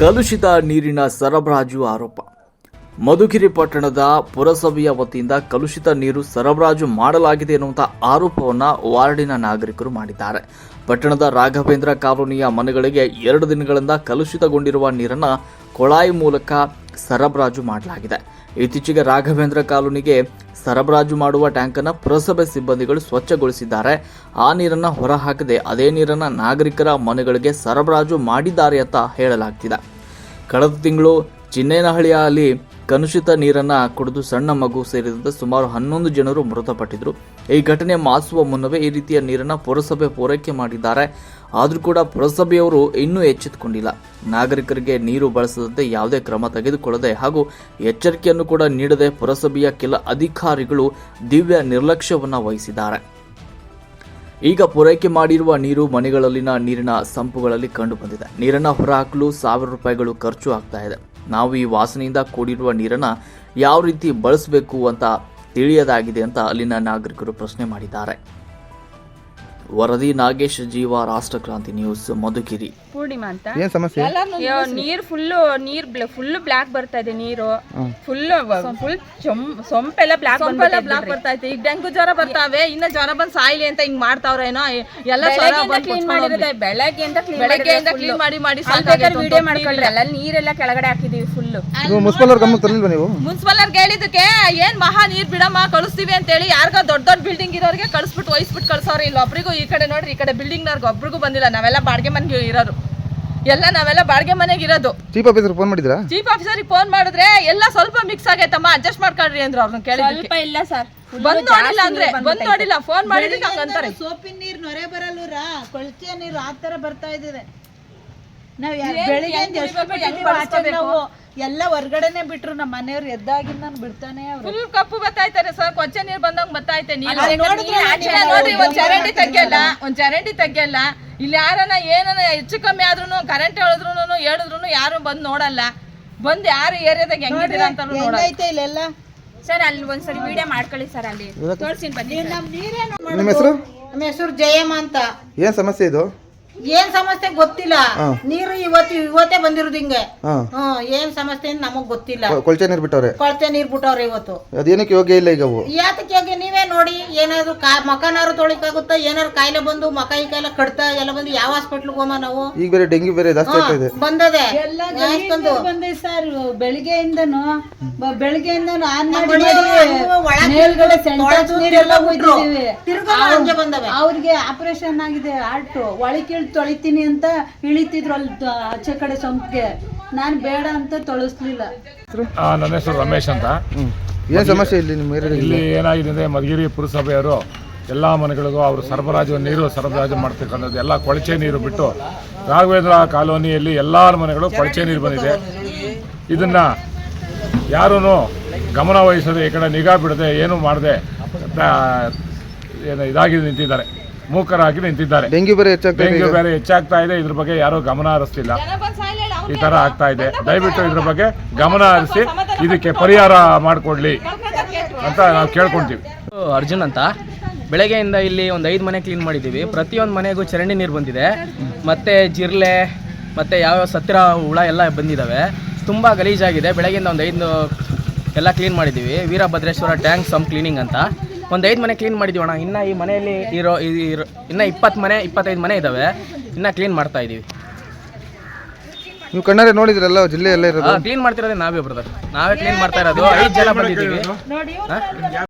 ಕಲುಷಿತ ನೀರಿನ ಸರಬರಾಜು ಆರೋಪ. ಮಧುಗಿರಿ ಪಟ್ಟಣದ ಪುರಸಭೆಯ ವತಿಯಿಂದ ಕಲುಷಿತ ನೀರು ಸರಬರಾಜು ಮಾಡಲಾಗಿದೆ ಎನ್ನುವಂತಹ ಆರೋಪವನ್ನು ವಾರ್ಡಿನ ನಾಗರಿಕರು ಮಾಡಿದ್ದಾರೆ. ಪಟ್ಟಣದ ರಾಘವೇಂದ್ರ ಕಾಲೋನಿಯ ಮನೆಗಳಿಗೆ ಎರಡು ದಿನಗಳಿಂದ ಕಲುಷಿತಗೊಂಡಿರುವ ನೀರನ್ನು ಕೊಳಾಯಿ ಮೂಲಕ ಸರಬರಾಜು ಮಾಡಲಾಗಿದೆ. ಇತ್ತೀಚೆಗೆ ರಾಘವೇಂದ್ರ ಕಾಲೋನಿಗೆ ಸರಬರಾಜು ಮಾಡುವ ಟ್ಯಾಂಕನ್ನು ಪುರಸಭೆ ಸಿಬ್ಬಂದಿಗಳು ಸ್ವಚ್ಛಗೊಳಿಸಿದ್ದಾರೆ. ಆ ನೀರನ್ನು ಹೊರಹಾಕದೆ ಅದೇ ನೀರನ್ನು ನಾಗರಿಕರ ಮನೆಗಳಿಗೆ ಸರಬರಾಜು ಮಾಡಿದ್ದಾರೆ ಅಂತ ಹೇಳಲಾಗ್ತಿದೆ. ಕಳೆದ ತಿಂಗಳು ಚಿನ್ನೇನಹಳ್ಳಿಯಲ್ಲಿ ಕಲುಷಿತ ನೀರನ್ನು ಕುಡಿದು ಸಣ್ಣ ಮಗು ಸೇರಿದಂತೆ ಸುಮಾರು ಹನ್ನೊಂದು ಜನರು ಮೃತಪಟ್ಟಿದ್ರು. ಈ ಘಟನೆ ಮಾಸುವ ಮುನ್ನವೇ ಈ ರೀತಿಯ ನೀರನ್ನು ಪುರಸಭೆ ಪೂರೈಕೆ ಮಾಡಿದ್ದಾರೆ. ಆದರೂ ಕೂಡ ಪುರಸಭೆಯವರು ಇನ್ನೂ ಎಚ್ಚೆತ್ತುಕೊಂಡಿಲ್ಲ ನಾಗರಿಕರಿಗೆ ನೀರು ಬಳಸದಂತೆ ಯಾವುದೇ ಕ್ರಮ ತೆಗೆದುಕೊಳ್ಳದೆ ಹಾಗೂ ಎಚ್ಚರಿಕೆಯನ್ನು ಕೂಡ ನೀಡದೆ ಪುರಸಭೆಯ ಕೆಲ ಅಧಿಕಾರಿಗಳು ದಿವ್ಯ ನಿರ್ಲಕ್ಷ್ಯವನ್ನು ವಹಿಸಿದ್ದಾರೆ. ಈಗ ಪೂರೈಕೆ ಮಾಡಿರುವ ನೀರು ಮನೆಗಳಲ್ಲಿನ ನೀರಿನ ಸಂಪುಗಳಲ್ಲಿ ಕಂಡು ಬಂದಿದೆ ನೀರನ್ನು ಹೊರಹಾಕಲು ಸಾವಿರ ರೂಪಾಯಿಗಳು ಖರ್ಚು ಆಗ್ತಾ ಇದೆ. ನಾವು ಈ ವಾಸನೆಯಿಂದ ಕೂಡಿರುವ ನೀರನ್ನು ಯಾವ ರೀತಿ ಬಳಸಬೇಕು ಅಂತ ತಿಳಿಯದಾಗಿದೆ ಅಂತ ಅಲ್ಲಿನ ನಾಗರಿಕರು ಪ್ರಶ್ನೆ ಮಾಡಿದ್ದಾರೆ. వరది నాగేష్ జీవ రాష్ట్ర క్రాంతి న్యూస్ మధుగిరి. ಪೂರ್ಣಿಮಾ ಅಂತ. ಏನ್ ಸಮಸ್ಯೆ? ಅಯ್ಯೋ, ನೀರ್ ಫುಲ್ ನೀರ್ ಫುಲ್ ಬ್ಲಾಕ್ ಬರ್ತಾ ಇದೆ ನೀರು. ಫುಲ್ ಫುಲ್ ಸೊಂಪೆಲ್ಲ ಬ್ಲಾಕ್ ಸೊಂಪೆಲ್ಲ ಬ್ಲಾಕ್ ಬರ್ತಾ ಐತೆ ಈಗ ಡೆಂಗು ಜ್ವರ ಬರ್ತಾವೆ ಇನ್ನ ಜ್ವರ ಬಂದ್ ಸಾಯ್ಲಿ ಅಂತ ಹಿಂಗ್ ಮಾಡ್ತಾವ್ರೇನೋ ಎಲ್ಲ ಕ್ಲೀನ್ ಮಾಡಿರೋದೆ ಬೆಳಗ್ಗೆಯಿಂದ ಕ್ಲೀನ್ ಬೆಳಗ್ಗೆಯಿಂದ ಕ್ಲೀನ್ ಮಾಡಿ ಮಾಡಿ ವಿಡಿಯೋ ಮಾಡ್ಕೊಂಡ್ರೆ ಎಲ್ಲ ನೀರೆಲ್ಲ ಕೆಳಗಡೆ ಹಾಕಿದೀವಿ ಫುಲ್ ನೀವು ಮುನ್ಸಿಪಲ್ ನೀವು? ಮುನ್ಸಿಪಲ್ ಅವ್ರಿಗೆ ಹೇಳಿದಕ್ಕೆ ಏನ್ ಮಹಾ ನೀರ್ ಬಿಡಮ್ಮ ಕಳಿಸ್ತೀವಿ ಅಂತ ಹೇಳಿ ಯಾರೋ ದೊಡ್ಡ ದೊಡ್ಡ ಬಿಲ್ಡಿಂಗ್ ಇರೋರಿಗೆ ಕಳಿಸ್ಬಿಟ್ಟು ವಹಿಸ್ಬಿಟ್ಟು ಕಳ್ಸೋರು ಇಲ್ಲ ಒಬ್ರಿಗೂ ಈ ಕಡೆ ನೋಡ್ರಿ ಈ ಕಡೆ ಬಿಲ್ಡಿಂಗ್ ನವ್ರಿಗೆ ಒಬ್ರಿಗೂ ಬಂದಿಲ್ಲ. ನಾವೆಲ್ಲ ಬಾಡಿಗೆ ಮನೆಗೆ ಇರೋರು. ಎಲ್ಲ ನಾವೆಲ್ಲ ಬಾಡಿಗೆ ಮನೆಗೆ ಇರೋದು. ಚೀಫ್ ಆಫೀಸರ್ ಫೋನ್ ಮಾಡಿದ್ರಾ? ಚೀಫ್ ಆಫೀಸರಿಗೆ ಫೋನ್ ಮಾಡಿದ್ರೆ ಎಲ್ಲ ಸ್ವಲ್ಪ ಮಿಕ್ಸ್ ಆಗೈತಮ್ಮ ಅಡ್ಜಸ್ಟ್ ಮಾಡ್ಕೊಳ್ರಿ ಅಂದ್ರು ಅವ್ರನ್ನ ಕೇಳಿದಕ್ಕೆ ಸ್ವಲ್ಪ ಇಲ್ಲ ಸರ್. ಬಂದ್ ನೋಡಿಲ್ಲ ಅಂದ್ರೆ ಬಂದ್ ನೋಡಿಲ್ಲ ಫೋನ್ ಮಾಡಿದ್ರೆ ಹಂಗಂತಾರೆ. ಸೋಪಿನ ನೀರು ನೊರೆ ಬರಲ್ಲೂರ ಕೊಳಚೆ ನೀರು ಆ ತರ ಬರ್ತಾ ಇದ್ದಾರೆ ನಾವು ಬೆಳಿಗ್ಗೆ ಹೆಂಗ್ ಹೆಂಗ್ ಎಲ್ಲ ಹೊರ್ಗಡೆನೆ ಬಿಟ್ರು ನಮ್ಮ ಮನೆಯವ್ರು ಎದ್ದಾಗಿಂದ ನಾನು ಬಿಡ್ತಾನೆ ಅವ್ರು. ಫುಲ್ ಕಪ್ಪು ಬತ್ತಾಯ್ತಾರೆ ಸರ್ ಕೊಚ್ಚೆ ನೀರ್ ಬಂದಂಗ್ ಬತ್ತಾಯ್ತೆ ನೀರು ಅಲ್ಲಿ ನೋಡಿದ್ರೆ ಆಚೆ ಆಚೆ ನೋಡ್ರಿ ಒಂದ್ ಚರಂಡಿ ತೆಗಿಯಲ್ಲ ಒಂದ್ ಚರಂಡಿ ತೆಗಿಯಲ್ಲ ಇಲ್ಲಿ ಯಾರನ ಏನನ ಹೆಚ್ಚು ಕಮ್ಮಿ ಆದ್ರೂನು ಕರೆಂಟ್ ಹೇಳಿದ್ರು ಹೇಳಿದ್ರು ಯಾರು ಬಂದ್ ನೋಡಲ್ಲ. ಬಂದ್ ಯಾರು ಏರಿಯಾದಾಗ ಹೆಂಗಿದ್ದೀರಾ ಅಂತ ನೋಡಲ್ಲ. ಹೆಂಗೈತೆ ಇಲ್ಲೆಲ್ಲ? ಸರ್ ಅಲ್ಲಿ ಒಂದ್ಸರಿ ವಿಡಿಯೋ ಮಾಡ್ಕೊಳ್ಳಿ ಸರ್ ಅಲ್ಲಿ. ತೋರ್ಸಿನ್ ಬನ್ನಿ. ನಮ್ ನಿಮ್ಮ ಹೆಸರು? ನಮ್ಮ ಹೆಸರು ಜಯಮ್ಮ ಅಂತ. ಏನ್ ಸಮಸ್ಯೆ ಇದು? ಏನ್ ಸಮಸ್ಯೆ ಗೊತ್ತಿಲ್ಲ. ನೀರು ಇವತ್ತು ಇವತ್ತೇ ಬಂದಿರೋದು ಹಿಂಗೆ. ಹ್ಮ್ ಏನ್ ಸಮಸ್ಯೆ ನಮಗ್ ಗೊತ್ತಿಲ್ಲ. ಕೊಳಚೆ ನೀರು ಬಿಟ್ಟವ್ರೆ. ಕೊಳಚೆ ನೀರ್ ಬಿಟ್ಟವ್ರೆ ಇವತ್ತು. ಅದೇನಕ್ಕೆ ಯೋಗ್ಯ ಇಲ್ಲ ಈಗ ಅವು? ಯಾತಕ್ಕೆ ನೋಡಿ ಏನಾದ್ರು ಕಾ ಮಕನಾರು ತೊಳಿಕಾಗುತ್ತಾ ಏನಾದ್ರು ಕಾಯಿಲೆ ಬಂದು ಮಕ ಈ ಕಾಯಿಲೆ ಕಡ್ತಾ ಎಲ್ಲ ಬಂದು ಯಾವ ಹಾಸ್ಪಿಟ್ಲ್ಗೆ ಹೋಮ ನಾವು? ಈಗ ಬೇರೆ ಡೆಂಗಿ ಬೇರೆ ಜಾಸ್ತಿ ಆಗ್ತಾ ಇದೆ. ಬಂದದೆ. ಎಲ್ಲ ಬಂದೆ? ಸರ್ ಬೆಳಿಗ್ಗೆಯಿಂದನು ಬ- ಬೆಳಿಗ್ಗೆಯಿಂದನು ಆನ್ ಮಾಡಿ ಮಾಡಿ ಮೇಲ್ಗಡೆ ಸೆಂಟರ್ ತೊಳ್ದು ನೀರೆಲ್ಲ ಬಿಟ್ರು. ಹೋಯ್ತಿದೀವಿ ತಿರ್ಗಾ ಹಂಗೆ ಬಂದವೆ. ಅವ್ರಿಗೆ ಆಪರೇಷನ್ ಆಗಿದೆ ಆರ್ಟು. ಒಳಕೀಳ್ ತೊಳಿತೀನಿ ಅಂತ ಇಳಿತಿದ್ರು ಅಲ್ಲಿ ದ- ಆಚೆ ಕಡೆ ಸೊಂಪಿಗೆ. ನಾನ್ ಬೇಡ ಅಂತ ತೊಳಸ್ಲಿಲ್ಲ. ಆ, ನನ್ನ ಹೆಸರು ರಮೇಶ್ ಅಂತ. ಏನ್ ಸಮಸ್ಯೆ ಇಲ್ಲಿ ನಿಮ್ಮ ಇಲ್ಲಿ ಏನಾಗಿದೆ ಅಂದರೆ ಮಧುಗಿರಿ ಪುರಸಭೆಯವರು ಎಲ್ಲ ಮನೆಗಳಿಗೂ ಅವರು ಸರಬರಾಜು ನೀರು ಸರಬರಾಜು ಮಾಡ್ತಕ್ಕಂಥದ್ದು ಎಲ್ಲ ಕೊಳಚೆ ನೀರು ಬಿಟ್ಟು ರಾಘವೇಂದ್ರ ಕಾಲೋನಿಯಲ್ಲಿ ಎಲ್ಲ ಮನೆಗಳು ಕೊಳಚೆ ನೀರು ಬಂದಿದೆ. ಇದನ್ನು ಯಾರೂ ಗಮನ ವಹಿಸದೆ ಈ ಕಡೆ ನಿಗಾ ಬಿಡದೆ ಏನೂ ಮಾಡದೆ ಏನು ಇದಾಗಿ ನಿಂತಿದ್ದಾರೆ. ಮೂಕರಾಗಿ ನಿಂತಿದ್ದಾರೆ. ಡೆಂಗ್ಯೂ ಬೇರೆ ಹೆಚ್ಚಾಗ್ತಾ ಡೆಂಗ್ಯೂ ಬೇರೆ ಹೆಚ್ಚಾಗ್ತಾ ಇದೆ. ಇದ್ರ ಬಗ್ಗೆ ಯಾರೂ ಗಮನ ಹರಿಸ್ತಿಲ್ಲ. ಈ ತರ ಆಗ್ತಾ ಇದೆ. ದಯವಿಟ್ಟು ಇದ್ರ ಬಗ್ಗೆ ಗಮನ ಹರಿಸಿ, ಇದಕ್ಕೆ ಪರಿಹಾರ ಮಾಡಿಕೊಡ್ಲಿ ಅಂತ ನಾವು ಕೇಳ್ಕೊಂತೀವಿ ಅರ್ಜುನ್ ಅಂತ. ಬೆಳಗ್ಗೆಯಿಂದ ಇಲ್ಲಿ ಒಂದು ಐದು ಮನೆ ಕ್ಲೀನ್ ಮಾಡಿದ್ದೀವಿ ಪ್ರತಿಯೊಂದು ಮನೆಗೂ ಚರಂಡಿ ನೀರು ಬಂದಿದೆ. ಮತ್ತು ಜಿರ್ಲೆ, ಮತ್ತು ಯಾವ್ಯಾವ ಸತ್ತಿರ ಹುಳ ಎಲ್ಲ ಬಂದಿದ್ದಾವೆ ತುಂಬ ಗಲೀಜಾಗಿದೆ. ಬೆಳಗ್ಗೆಯಿಂದ ಒಂದು ಐದು ಎಲ್ಲ ಕ್ಲೀನ್ ಮಾಡಿದ್ದೀವಿ ವೀರಭದ್ರೇಶ್ವರ ಟ್ಯಾಂಕ್ ಸಮ್ ಕ್ಲೀನಿಂಗ್ ಅಂತ. ಒಂದು ಐದು ಮನೆ ಕ್ಲೀನ್ ಮಾಡಿದ್ದೀವಿ ಅಣ್ಣ. ಇನ್ನು ಈ ಮನೆಯಲ್ಲಿ ಇರೋ ಇರೋ, ಇನ್ನು ಇಪ್ಪತ್ತು ಮನೆ, ಇಪ್ಪತ್ತೈದು ಮನೆ ಇದ್ದಾವೆ ಇನ್ನು ಕ್ಲೀನ್ ಮಾಡ್ತಾ ಇದ್ದೀವಿ ನೀವು ಕಣ್ಣಾರೆ ನೋಡಿದ್ರಲ್ಲ ಜಿಲ್ಲೆ ಎಲ್ಲ ಇರೋದು ಕ್ಲೀನ್ ಮಾಡ್ತಿರೋದೇ ನಾವೇ ಬ್ರದರ್ ನಾವೇ ಕ್ಲೀನ್ ಮಾಡ್ತಾ ಇರೋದು. ಐದು ಜನ ಬಂದಿದ್ದೀವಿ.